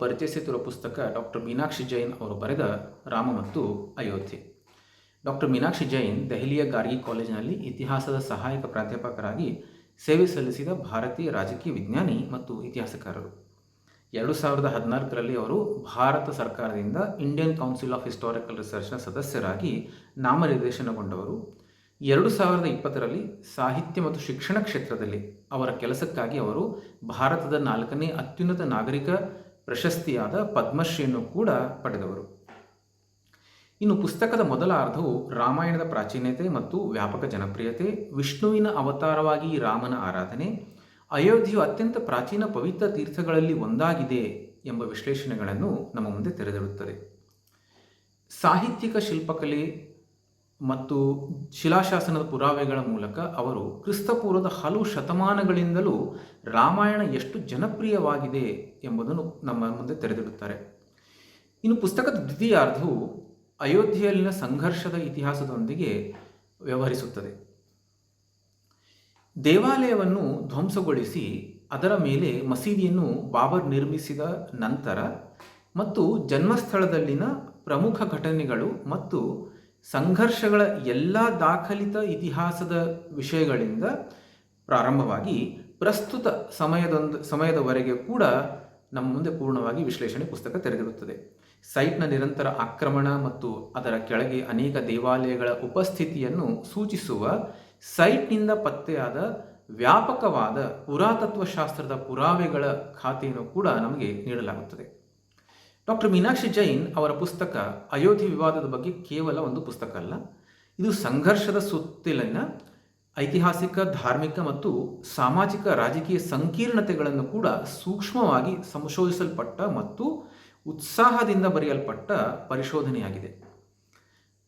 ಪರಿಚಯಿಸುತ್ತಿರುವ ಪುಸ್ತಕ ಡಾಕ್ಟರ್ ಮೀನಾಕ್ಷಿ ಜೈನ್ ಅವರು ಬರೆದ ರಾಮ ಮತ್ತು ಅಯೋಧ್ಯೆ. ಡಾಕ್ಟರ್ ಮೀನಾಕ್ಷಿ ಜೈನ್ ದೆಹಲಿಯ ಗಾರ್ಗಿ ಕಾಲೇಜಿನಲ್ಲಿ ಇತಿಹಾಸದ ಸಹಾಯಕ ಪ್ರಾಧ್ಯಾಪಕರಾಗಿ ಸೇವೆ ಸಲ್ಲಿಸಿದ ಭಾರತೀಯ ರಾಜಕೀಯ ವಿಜ್ಞಾನಿ ಮತ್ತು ಇತಿಹಾಸಕಾರರು. ಎರಡು ಸಾವಿರದ ಹದಿನಾಲ್ಕರಲ್ಲಿ ಅವರು ಭಾರತ ಸರ್ಕಾರದಿಂದ ಇಂಡಿಯನ್ ಕೌನ್ಸಿಲ್ ಆಫ್ ಹಿಸ್ಟಾರಿಕಲ್ ರಿಸರ್ಚ್ನ ಸದಸ್ಯರಾಗಿ ನಾಮನಿರ್ದೇಶನಗೊಂಡವರು. ಎರಡು ಸಾವಿರದ ಇಪ್ಪತ್ತರಲ್ಲಿ ಸಾಹಿತ್ಯ ಮತ್ತು ಶಿಕ್ಷಣ ಕ್ಷೇತ್ರದಲ್ಲಿ ಅವರ ಕೆಲಸಕ್ಕಾಗಿ ಅವರು ಭಾರತದ ನಾಲ್ಕನೇ ಅತ್ಯುನ್ನತ ನಾಗರಿಕ ಪ್ರಶಸ್ತಿಯಾದ ಪದ್ಮಶ್ರೀಯನ್ನು ಕೂಡ ಪಡೆದವರು. ಇನ್ನು ಪುಸ್ತಕದ ಮೊದಲ ಅರ್ಧವು ರಾಮಾಯಣದ ಪ್ರಾಚೀನತೆ ಮತ್ತು ವ್ಯಾಪಕ ಜನಪ್ರಿಯತೆ, ವಿಷ್ಣುವಿನ ಅವತಾರವಾಗಿ ರಾಮನ ಆರಾಧನೆ, ಅಯೋಧ್ಯೆಯು ಅತ್ಯಂತ ಪ್ರಾಚೀನ ಪವಿತ್ರ ತೀರ್ಥಗಳಲ್ಲಿ ಒಂದಾಗಿದೆ ಎಂಬ ವಿಶ್ಲೇಷಣೆಗಳನ್ನು ನಮ್ಮ ಮುಂದೆ ತೆರೆದಿರುತ್ತದೆ ಸಾಹಿತ್ಯಿಕ ಶಿಲ್ಪಕಲೆ ಮತ್ತು ಶಿಲಾಶಾಸನದ ಪುರಾವೆಗಳ ಮೂಲಕ ಅವರು ಕ್ರಿಸ್ತಪೂರ್ವದ ಹಲವು ಶತಮಾನಗಳಿಂದಲೂ ರಾಮಾಯಣ ಎಷ್ಟು ಜನಪ್ರಿಯವಾಗಿದೆ ಎಂಬುದನ್ನು ನಮ್ಮ ಮುಂದೆ ತೆರೆದಿಡುತ್ತಾರೆ. ಇನ್ನು ಪುಸ್ತಕದ ದ್ವಿತೀಯಾರ್ಧವು ಅಯೋಧ್ಯೆಯಲ್ಲಿನ ಸಂಘರ್ಷದ ಇತಿಹಾಸದೊಂದಿಗೆ ವ್ಯವಹರಿಸುತ್ತದೆ. ದೇವಾಲಯವನ್ನು ಧ್ವಂಸಗೊಳಿಸಿ ಅದರ ಮೇಲೆ ಮಸೀದಿಯನ್ನು ಬಾಬರ್ ನಿರ್ಮಿಸಿದ ನಂತರ ಮತ್ತು ಜನ್ಮಸ್ಥಳದಲ್ಲಿನ ಪ್ರಮುಖ ಘಟನೆಗಳು ಮತ್ತು ಸಂಘರ್ಷಗಳ ಎಲ್ಲ ದಾಖಲಿತ ಇತಿಹಾಸದ ವಿಷಯಗಳಿಂದ ಪ್ರಾರಂಭವಾಗಿ ಪ್ರಸ್ತುತ ಸಮಯದೊಂದು, ಸಮಯದವರೆಗೆ ಕೂಡ ನಮ್ಮ ಮುಂದೆ ಪೂರ್ಣವಾಗಿ ವಿಶ್ಲೇಷಣೆ ಪುಸ್ತಕ ತೆರೆದಿರುತ್ತದೆ. ಸೈಟ್ನ ನಿರಂತರ ಆಕ್ರಮಣ ಮತ್ತು ಅದರ ಕೆಳಗೆ ಅನೇಕ ದೇವಾಲಯಗಳ ಉಪಸ್ಥಿತಿಯನ್ನು ಸೂಚಿಸುವ ಸೈಟ್ನಿಂದ ಪತ್ತೆಯಾದ ವ್ಯಾಪಕವಾದ ಪುರಾತತ್ವಶಾಸ್ತ್ರದ ಪುರಾವೆಗಳ ಖಾತೆಯನ್ನು ಕೂಡ ನಮಗೆ ನೀಡಲಾಗುತ್ತದೆ. ಡಾಕ್ಟರ್ ಮೀನಾಕ್ಷಿ ಜೈನ್ ಅವರ ಪುಸ್ತಕ ಅಯೋಧ್ಯೆ ವಿವಾದದ ಬಗ್ಗೆ ಕೇವಲ ಒಂದು ಪುಸ್ತಕ ಅಲ್ಲ. ಇದು ಸಂಘರ್ಷದ ಸುತ್ತಲಿನ ಐತಿಹಾಸಿಕ, ಧಾರ್ಮಿಕ ಮತ್ತು ಸಾಮಾಜಿಕ ರಾಜಕೀಯ ಸಂಕೀರ್ಣತೆಗಳನ್ನು ಕೂಡ ಸೂಕ್ಷ್ಮವಾಗಿ ಸಂಶೋಧಿಸಲ್ಪಟ್ಟ ಮತ್ತು ಉತ್ಸಾಹದಿಂದ ಬರೆಯಲ್ಪಟ್ಟ ಪರಿಶೋಧನೆಯಾಗಿದೆ.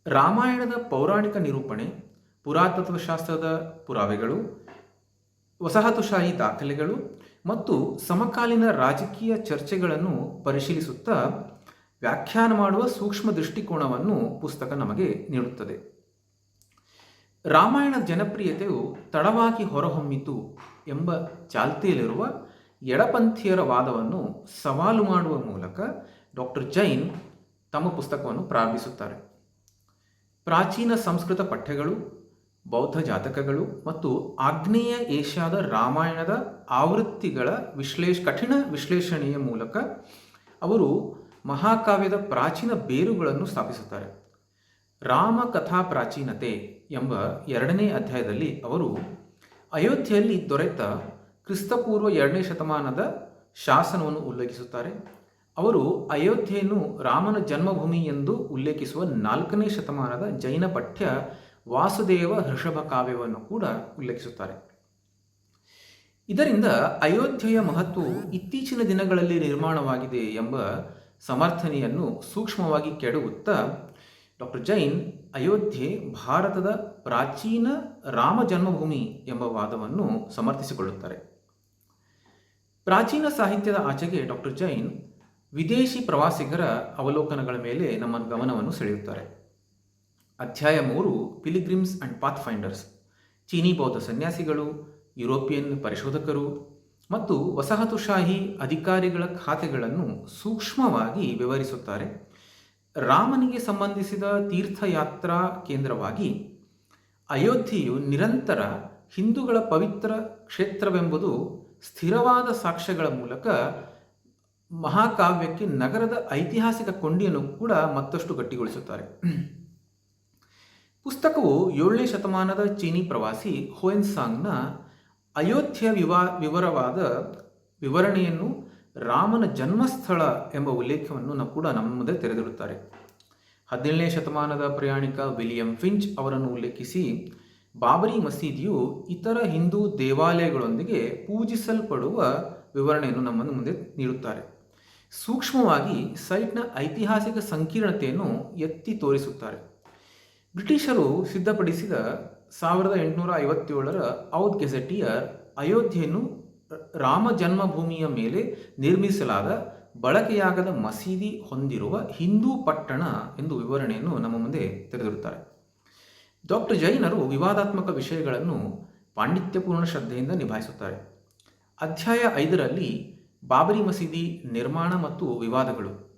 ರಾಮಾಯಣದ ಪೌರಾಣಿಕ ನಿರೂಪಣೆ, ಪುರಾತತ್ವಶಾಸ್ತ್ರದ ಪುರಾವೆಗಳು, ವಸಾಹತುಶಾಹಿ ದಾಖಲೆಗಳು ಮತ್ತು ಸಮಕಾಲೀನ ರಾಜಕೀಯ ಚರ್ಚೆಗಳನ್ನು ಪರಿಶೀಲಿಸುತ್ತಾ ವ್ಯಾಖ್ಯಾನ ಮಾಡುವ ಸೂಕ್ಷ್ಮ ದೃಷ್ಟಿಕೋನವನ್ನು ಪುಸ್ತಕ ನಮಗೆ ನೀಡುತ್ತದೆ. ರಾಮಾಯಣ ಜನಪ್ರಿಯತೆಯು ತಡವಾಗಿ ಹೊರಹೊಮ್ಮಿತು ಎಂಬ ಚಾಲ್ತಿಯಲ್ಲಿರುವ ಎಡಪಂಥೀಯರ ವಾದವನ್ನು ಸವಾಲು ಮಾಡುವ ಮೂಲಕ ಡಾಕ್ಟರ್ ಜೈನ್ ತಮ್ಮ ಪುಸ್ತಕವನ್ನು ಪ್ರಾರಂಭಿಸುತ್ತಾರೆ. ಪ್ರಾಚೀನ ಸಂಸ್ಕೃತ ಪಠ್ಯಗಳು ಬೌದ್ಧ ಜಾತಕಗಳು ಮತ್ತು ಆಗ್ನೇಯ ಏಷ್ಯಾದ ರಾಮಾಯಣದ ಆವೃತ್ತಿಗಳ ವಿಶ್ಲೇಷ, ಕಠಿಣ ವಿಶ್ಲೇಷಣೆಯ ಮೂಲಕ ಅವರು ಮಹಾಕಾವ್ಯದ ಪ್ರಾಚೀನ ಬೇರುಗಳನ್ನು ಸ್ಥಾಪಿಸುತ್ತಾರೆ. ರಾಮ ಕಥಾ ಪ್ರಾಚೀನತೆ ಎಂಬ ಎರಡನೇ ಅಧ್ಯಾಯದಲ್ಲಿ ಅವರು ಅಯೋಧ್ಯೆಯಲ್ಲಿ ದೊರೆತ ಕ್ರಿಸ್ತಪೂರ್ವ ಎರಡನೇ ಶತಮಾನದ ಶಾಸನವನ್ನು ಉಲ್ಲೇಖಿಸುತ್ತಾರೆ. ಅವರು ಅಯೋಧ್ಯೆಯನ್ನು ರಾಮನ ಜನ್ಮಭೂಮಿ ಎಂದು ಉಲ್ಲೇಖಿಸುವ ನಾಲ್ಕನೇ ಶತಮಾನದ ಜೈನ ಪಠ್ಯ ವಾಸುದೇವ ಋಷಭ ಕಾವ್ಯವನ್ನು ಕೂಡ ಉಲ್ಲೇಖಿಸುತ್ತಾರೆ. ಇದರಿಂದ ಅಯೋಧ್ಯೆಯ ಮಹತ್ವವು ಇತ್ತೀಚಿನ ದಿನಗಳಲ್ಲಿ ನಿರ್ಮಾಣವಾಗಿದೆ ಎಂಬ ಸಮರ್ಥನೆಯನ್ನು ಸೂಕ್ಷ್ಮವಾಗಿ ಕೆಡವುತ್ತಾ, ಡಾಕ್ಟರ್ ಜೈನ್ ಅಯೋಧ್ಯೆ ಭಾರತದ ಪ್ರಾಚೀನ ರಾಮ ಜನ್ಮಭೂಮಿ ಎಂಬ ವಾದವನ್ನು ಸಮರ್ಥಿಸಿಕೊಳ್ಳುತ್ತಾರೆ. ಪ್ರಾಚೀನ ಸಾಹಿತ್ಯದ ಆಚೆಗೆ ಡಾಕ್ಟರ್ ಜೈನ್ ವಿದೇಶಿ ಪ್ರವಾಸಿಗರ ಅವಲೋಕನಗಳ ಮೇಲೆ ನಮ್ಮ ಗಮನವನ್ನು ಸೆಳೆಯುತ್ತಾರೆ. ಅಧ್ಯಾಯ ಮೂರು ಪಿಲಿಗ್ರಿಮ್ಸ್ ಅಂಡ್ ಪಾತ್ ಫೈಂಡರ್ಸ್ ಚೀನಿ ಬೌದ್ಧ ಸನ್ಯಾಸಿಗಳು, ಯುರೋಪಿಯನ್ ಪರಿಶೋಧಕರು ಮತ್ತು ವಸಾಹತುಶಾಹಿ ಅಧಿಕಾರಿಗಳ ಖಾತೆಗಳನ್ನು ಸೂಕ್ಷ್ಮವಾಗಿ ವಿವರಿಸುತ್ತಾರೆ. ರಾಮನಿಗೆ ಸಂಬಂಧಿಸಿದ ತೀರ್ಥಯಾತ್ರಾ ಕೇಂದ್ರವಾಗಿ ಅಯೋಧ್ಯೆಯು ನಿರಂತರ ಹಿಂದೂಗಳ ಪವಿತ್ರ ಕ್ಷೇತ್ರವೆಂಬುದು ಸ್ಥಿರವಾದ ಸಾಕ್ಷ್ಯಗಳ ಮೂಲಕ ಮಹಾಕಾವ್ಯಕ್ಕೆ ನಗರದ ಐತಿಹಾಸಿಕ ಕೊಂಡಿಯನ್ನು ಕೂಡ ಮತ್ತಷ್ಟು ಗಟ್ಟಿಗೊಳಿಸುತ್ತಾರೆ. ಪುಸ್ತಕವು ಏಳನೇ ಶತಮಾನದ ಚೀನಿ ಪ್ರವಾಸಿ ಹೋಯನ್ಸಾಂಗ್ನ ಅಯೋಧ್ಯೆಯ ವಿವಾ, ವಿವರವಾದ ವಿವರಣೆಯನ್ನು ರಾಮನ ಜನ್ಮಸ್ಥಳ ಎಂಬ ಉಲ್ಲೇಖವನ್ನು ಕೂಡ ನಮ್ಮ ಮುಂದೆ ತೆರೆದಿಡುತ್ತಾರೆ. ಹದಿನೇಳನೇ ಶತಮಾನದ ಪ್ರಯಾಣಿಕ ವಿಲಿಯಂ ಫಿಂಚ್ ಅವರನ್ನು ಉಲ್ಲೇಖಿಸಿ, ಬಾಬರಿ ಮಸೀದಿಯು ಇತರ ಹಿಂದೂ ದೇವಾಲಯಗಳೊಂದಿಗೆ ಪೂಜಿಸಲ್ಪಡುವ ವಿವರಣೆಯನ್ನು ನಮ್ಮನ್ನು ಮುಂದೆ ನೀಡುತ್ತಾರೆ. ಸೂಕ್ಷ್ಮವಾಗಿ ಸೈಟ್ನ ಐತಿಹಾಸಿಕ ಸಂಕೀರ್ಣತೆಯನ್ನು ಎತ್ತಿ ತೋರಿಸುತ್ತಾರೆ. ಬ್ರಿಟಿಷರು ಸಿದ್ಧಪಡಿಸಿದ ಸಾವಿರದ ಎಂಟುನೂರ ಐವತ್ತೇಳರ ಔದ್ ಗೆಜೆಟಿಯರ್ ಅಯೋಧ್ಯೆಯನ್ನು ರಾಮ ಜನ್ಮಭೂಮಿಯ ಮೇಲೆ ನಿರ್ಮಿಸಲಾದ ಬಳಕೆಯಾಗದ ಮಸೀದಿ ಹೊಂದಿರುವ ಹಿಂದೂ ಪಟ್ಟಣ ಎಂದು ವಿವರಣೆಯನ್ನು ನಮ್ಮ ಮುಂದೆ ತೆರೆದಿರುತ್ತಾರೆ. ಡಾಕ್ಟರ್ ಜೈನರು ವಿವಾದಾತ್ಮಕ ವಿಷಯಗಳನ್ನು ಪಾಂಡಿತ್ಯಪೂರ್ಣ ಶ್ರದ್ಧೆಯಿಂದ ನಿಭಾಯಿಸುತ್ತಾರೆ. ಅಧ್ಯಾಯ ಐದರಲ್ಲಿ ಬಾಬರಿ ಮಸೀದಿ ನಿರ್ಮಾಣ ಮತ್ತು ವಿವಾದಗಳು.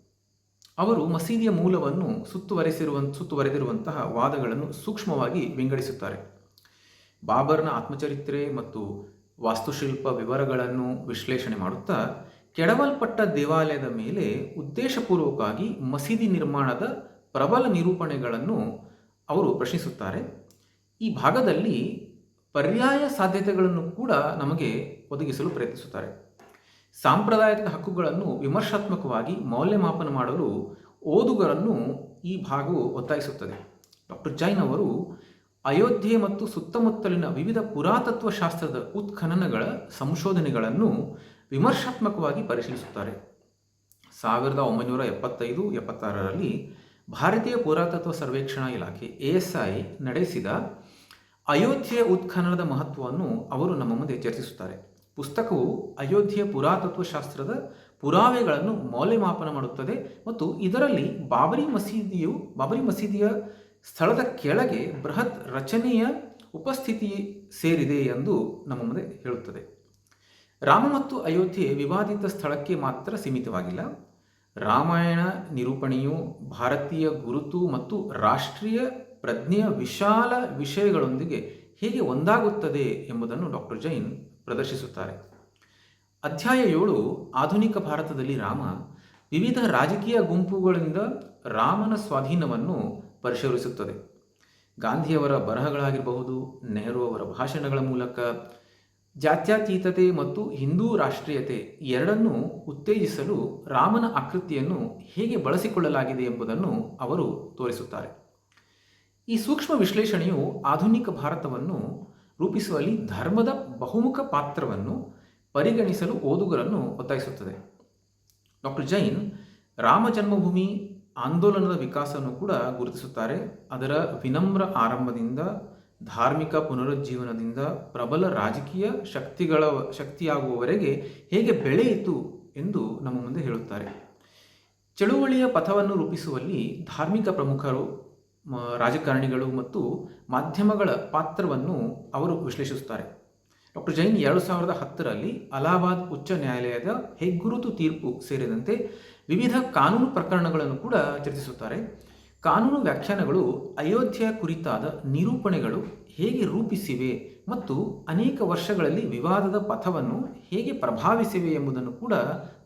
ಅವರು ಮಸೀದಿಯ ಮೂಲವನ್ನು ಸುತ್ತುವರೆಸಿರುವ, ಸುತ್ತುವರೆದಿರುವಂತಹ ವಾದಗಳನ್ನು ಸೂಕ್ಷ್ಮವಾಗಿ ವಿಂಗಡಿಸುತ್ತಾರೆ. ಬಾಬರ್ನ ಆತ್ಮಚರಿತ್ರೆ ಮತ್ತು ವಾಸ್ತುಶಿಲ್ಪ ವಿವರಗಳನ್ನು ವಿಶ್ಲೇಷಣೆ ಮಾಡುತ್ತಾ, ಕೆಡವಲ್ಪಟ್ಟ ದೇವಾಲಯದ ಮೇಲೆ ಉದ್ದೇಶಪೂರ್ವಕವಾಗಿ ಮಸೀದಿ ನಿರ್ಮಾಣದ ಪ್ರಬಲ ನಿರೂಪಣೆಗಳನ್ನು ಅವರು ಪ್ರಶ್ನಿಸುತ್ತಾರೆ. ಈ ಭಾಗದಲ್ಲಿ ಪರ್ಯಾಯ ಸಾಧ್ಯತೆಗಳನ್ನು ಕೂಡ ನಮಗೆ ಒದಗಿಸಲು ಪ್ರಯತ್ನಿಸುತ್ತಾರೆ. ಸಾಂಪ್ರದಾಯಿಕ ಹಕ್ಕುಗಳನ್ನು ವಿಮರ್ಶಾತ್ಮಕವಾಗಿ ಮೌಲ್ಯಮಾಪನ ಮಾಡಲು ಓದುಗರನ್ನು ಈ ಭಾಗವು ಒತ್ತಾಯಿಸುತ್ತದೆ. ಡಾಕ್ಟರ್ ಜೈನ್ ಅವರು ಅಯೋಧ್ಯೆ ಮತ್ತು ಸುತ್ತಮುತ್ತಲಿನ ವಿವಿಧ ಪುರಾತತ್ವ ಶಾಸ್ತ್ರದ ಉತ್ಖನನಗಳ ಸಂಶೋಧನೆಗಳನ್ನು ವಿಮರ್ಶಾತ್ಮಕವಾಗಿ ಪರಿಶೀಲಿಸುತ್ತಾರೆ. ಸಾವಿರದ ಒಂಬೈನೂರ ಎಪ್ಪತ್ತೈದು, ಎಪ್ಪತ್ತಾರರಲ್ಲಿ ಭಾರತೀಯ ಪುರಾತತ್ವ ಸರ್ವೇಕ್ಷಣಾ ಇಲಾಖೆ, ಎಎಸ್ಐ, ನಡೆಸಿದ ಅಯೋಧ್ಯೆಯ ಉತ್ಖನನದ ಮಹತ್ವವನ್ನು ಅವರು ನಮ್ಮ ಮುಂದೆ ಚರ್ಚಿಸುತ್ತಾರೆ. ಪುಸ್ತಕವು ಅಯೋಧ್ಯೆಯ ಪುರಾತತ್ವಶಾಸ್ತ್ರದ ಪುರಾವೆಗಳನ್ನು ಮೌಲ್ಯಮಾಪನ ಮಾಡುತ್ತದೆ ಮತ್ತು ಇದರಲ್ಲಿ ಬಾಬರಿ ಮಸೀದಿಯು, ಬಾಬರಿ ಮಸೀದಿಯ ಸ್ಥಳದ ಕೆಳಗೆ ಬೃಹತ್ ರಚನೆಯ ಉಪಸ್ಥಿತಿ ಸೇರಿದೆ ಎಂದು ನಮ್ಮ ಮುಂದೆ ಹೇಳುತ್ತದೆ. ರಾಮ ಮತ್ತು ಅಯೋಧ್ಯೆ ವಿವಾದಿತ ಸ್ಥಳಕ್ಕೆ ಮಾತ್ರ ಸೀಮಿತವಾಗಿಲ್ಲ. ರಾಮಾಯಣ ನಿರೂಪಣೆಯು ಭಾರತೀಯ ಗುರುತು ಮತ್ತು ರಾಷ್ಟ್ರೀಯ ಪ್ರಜ್ಞೆಯ ವಿಶಾಲ ವಿಷಯಗಳೊಂದಿಗೆ ಹೇಗೆ ಒಂದಾಗುತ್ತದೆ ಎಂಬುದನ್ನು ಡಾಕ್ಟರ್ ಜೈನ್ ಪ್ರದರ್ಶಿಸುತ್ತಾರೆ. ಅಧ್ಯಾಯ ಏಳು, ಆಧುನಿಕ ಭಾರತದಲ್ಲಿ ರಾಮ ವಿವಿಧ ರಾಜಕೀಯ ಗುಂಪುಗಳಿಂದ ರಾಮನ ಸ್ವಾಧೀನವನ್ನು ಪರಿಶೀಲಿಸುತ್ತದೆ. ಗಾಂಧಿಯವರ ಬರಹಗಳಾಗಿರಬಹುದು ನೆಹರು ಅವರ ಭಾಷಣಗಳ ಮೂಲಕ ಜಾತ್ಯತೀತತೆ ಮತ್ತು ಹಿಂದೂ ರಾಷ್ಟ್ರೀಯತೆ ಎರಡನ್ನೂ ಉತ್ತೇಜಿಸಲು ರಾಮನ ಆಕೃತಿಯನ್ನು ಹೇಗೆ ಬಳಸಿಕೊಳ್ಳಲಾಗಿದೆ ಎಂಬುದನ್ನು ಅವರು ತೋರಿಸುತ್ತಾರೆ. ಈ ಸೂಕ್ಷ್ಮ ವಿಶ್ಲೇಷಣೆಯು ಆಧುನಿಕ ಭಾರತವನ್ನು ರೂಪಿಸುವಲ್ಲಿ ಧರ್ಮದ ಬಹುಮುಖ ಪಾತ್ರವನ್ನು ಪರಿಗಣಿಸಲು ಓದುಗರನ್ನು ಒತ್ತಾಯಿಸುತ್ತದೆ. ಡಾಕ್ಟರ್ ಜೈನ್ ರಾಮ ಜನ್ಮಭೂಮಿ ಆಂದೋಲನದ ವಿಕಾಸವನ್ನು ಕೂಡ ಗುರುತಿಸುತ್ತಾರೆ. ಅದರ ವಿನಮ್ರ ಆರಂಭದಿಂದ, ಧಾರ್ಮಿಕ ಪುನರುಜ್ಜೀವನದಿಂದ ಪ್ರಬಲ ರಾಜಕೀಯ ಶಕ್ತಿಗಳ, ಶಕ್ತಿಯಾಗುವವರೆಗೆ ಹೇಗೆ ಬೆಳೆಯಿತು ಎಂದು ನಮ್ಮ ಮುಂದೆ ಹೇಳುತ್ತಾರೆ. ಚಳುವಳಿಯ ಪಥವನ್ನು ರೂಪಿಸುವಲ್ಲಿ ಧಾರ್ಮಿಕ ಪ್ರಮುಖರು ರಾಜಕಾರಣಿಗಳು ಮತ್ತು ಮಾಧ್ಯಮಗಳ ಪಾತ್ರವನ್ನು ಅವರು ವಿಶ್ಲೇಷಿಸುತ್ತಾರೆ. ಡಾಕ್ಟರ್ ಜೈನ್ ಎರಡು ಸಾವಿರದ ಹತ್ತರಲ್ಲಿ ಅಲಹಾಬಾದ್ ಉಚ್ಚ ನ್ಯಾಯಾಲಯದ ಹೆಗ್ಗುರುತು ತೀರ್ಪು ಸೇರಿದಂತೆ ವಿವಿಧ ಕಾನೂನು ಪ್ರಕರಣಗಳನ್ನು ಕೂಡ ಚರ್ಚಿಸುತ್ತಾರೆ. ಕಾನೂನು ವ್ಯಾಖ್ಯಾನಗಳು ಅಯೋಧ್ಯೆಯ ಕುರಿತಾದ ನಿರೂಪಣೆಗಳು ಹೇಗೆ ರೂಪಿಸಿವೆ ಮತ್ತು ಅನೇಕ ವರ್ಷಗಳಲ್ಲಿ ವಿವಾದದ ಪಥವನ್ನು ಹೇಗೆ ಪ್ರಭಾವಿಸಿವೆ ಎಂಬುದನ್ನು ಕೂಡ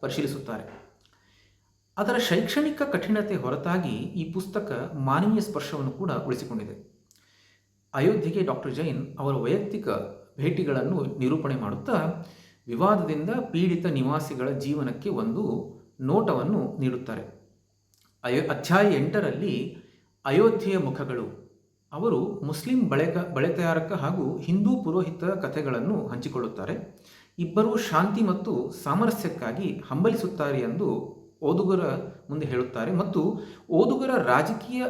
ಪರಿಶೀಲಿಸುತ್ತಾರೆ. ಅದರ ಶೈಕ್ಷಣಿಕ ಕಠಿಣತೆ ಹೊರತಾಗಿ ಈ ಪುಸ್ತಕ ಮಾನವೀಯ ಸ್ಪರ್ಶವನ್ನು ಕೂಡ ಉಳಿಸಿಕೊಂಡಿದೆ. ಅಯೋಧ್ಯೆಗೆ ಡಾಕ್ಟರ್ ಜೈನ್ ಅವರ ವೈಯಕ್ತಿಕ ಭೇಟಿಗಳನ್ನು ನಿರೂಪಣೆ ಮಾಡುತ್ತಾ ವಿವಾದದಿಂದ ಪೀಡಿತ ನಿವಾಸಿಗಳ ಜೀವನಕ್ಕೆ ಒಂದು ನೋಟವನ್ನು ನೀಡುತ್ತಾರೆ. ಅಯೋ, ಅಧ್ಯಾಯ ಎಂಟರಲ್ಲಿ ಅಯೋಧ್ಯೆಯ ಮುಖಗಳು. ಅವರು ಮುಸ್ಲಿಂ ಬಳೆಕ ಬಳೆ ತಯಾರಕ ಹಾಗೂ ಹಿಂದೂ ಪುರೋಹಿತ ಕಥೆಗಳನ್ನು ಹಂಚಿಕೊಳ್ಳುತ್ತಾರೆ. ಇಬ್ಬರೂ ಶಾಂತಿ ಮತ್ತು ಸಾಮರಸ್ಯಕ್ಕಾಗಿ ಹಂಬಲಿಸುತ್ತಾರೆ ಎಂದು ಓದುಗರ ಮುಂದೆ ಹೇಳುತ್ತಾರೆ. ಮತ್ತು ಓದುಗರ ರಾಜಕೀಯ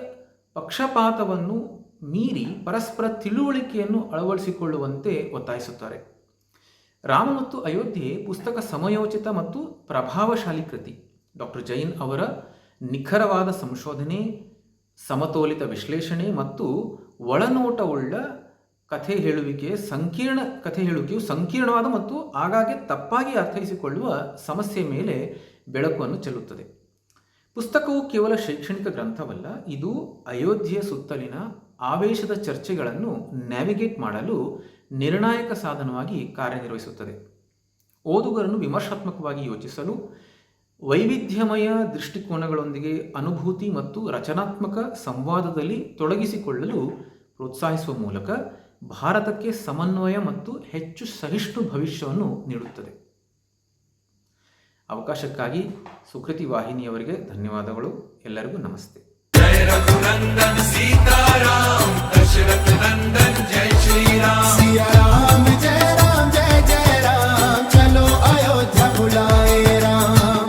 ಪಕ್ಷಪಾತವನ್ನು ಮೀರಿ ಪರಸ್ಪರ ತಿಳುವಳಿಕೆಯನ್ನು ಅಳವಡಿಸಿಕೊಳ್ಳುವಂತೆ ಒತ್ತಾಯಿಸುತ್ತಾರೆ. ರಾಮ ಮತ್ತು ಅಯೋಧ್ಯೆ ಪುಸ್ತಕ ಸಮಯೋಚಿತ ಮತ್ತು ಪ್ರಭಾವಶಾಲಿ ಕೃತಿ. ಡಾಕ್ಟರ್ ಜೈನ್ ಅವರ ನಿಖರವಾದ ಸಂಶೋಧನೆ, ಸಮತೋಲಿತ ವಿಶ್ಲೇಷಣೆ ಮತ್ತು ಒಳನೋಟವುಳ್ಳ ಕಥೆ ಹೇಳುವಿಕೆ ಸಂಕೀರ್ಣ, ಕಥೆ ಹೇಳುವಿಕೆಯು ಸಂಕೀರ್ಣವಾದ ಮತ್ತು ಆಗಾಗ್ಗೆ ತಪ್ಪಾಗಿ ಅರ್ಥೈಸಿಕೊಳ್ಳುವ ಸಮಸ್ಯೆ ಮೇಲೆ ಬೆಳಕನ್ನು ಚೆಲ್ಲುತ್ತದೆ. ಪುಸ್ತಕವು ಕೇವಲ ಶೈಕ್ಷಣಿಕ ಗ್ರಂಥವಲ್ಲ, ಇದು ಅಯೋಧ್ಯೆಯ ಸುತ್ತಲಿನ ಆವೇಶದ ಚರ್ಚೆಗಳನ್ನು ನ್ಯಾವಿಗೇಟ್ ಮಾಡಲು ನಿರ್ಣಾಯಕ ಸಾಧನವಾಗಿ ಕಾರ್ಯನಿರ್ವಹಿಸುತ್ತದೆ. ಓದುಗರನ್ನು ವಿಮರ್ಶಾತ್ಮಕವಾಗಿ ಯೋಚಿಸಲು ವೈವಿಧ್ಯಮಯ ದೃಷ್ಟಿಕೋನಗಳೊಂದಿಗೆ ಅನುಭೂತಿ ಮತ್ತು ರಚನಾತ್ಮಕ ಸಂವಾದದಲ್ಲಿ ತೊಡಗಿಸಿಕೊಳ್ಳಲು ಪ್ರೋತ್ಸಾಹಿಸುವ ಮೂಲಕ ಭಾರತಕ್ಕೆ ಸಮನ್ವಯ ಮತ್ತು ಹೆಚ್ಚು ಸಹಿಷ್ಣು ಭವಿಷ್ಯವನ್ನು ನೀಡುತ್ತದೆ. ಅವಕಾಶಕ್ಕಾಗಿ ಸುಕೃತಿ ವಾಹಿನಿಯವರಿಗೆ ಧನ್ಯವಾದಗಳು. ಎಲ್ಲರಿಗೂ ನಮಸ್ತೆ. ಜಯ ರಘುನಂದನ್ ಸೀತಾರಾಮ್ ದಶರಥ ನಂದನ್ ಜಯ ಶ್ರೀರಾಮ್. ಸಿಯಾರಾಮ ಜಯ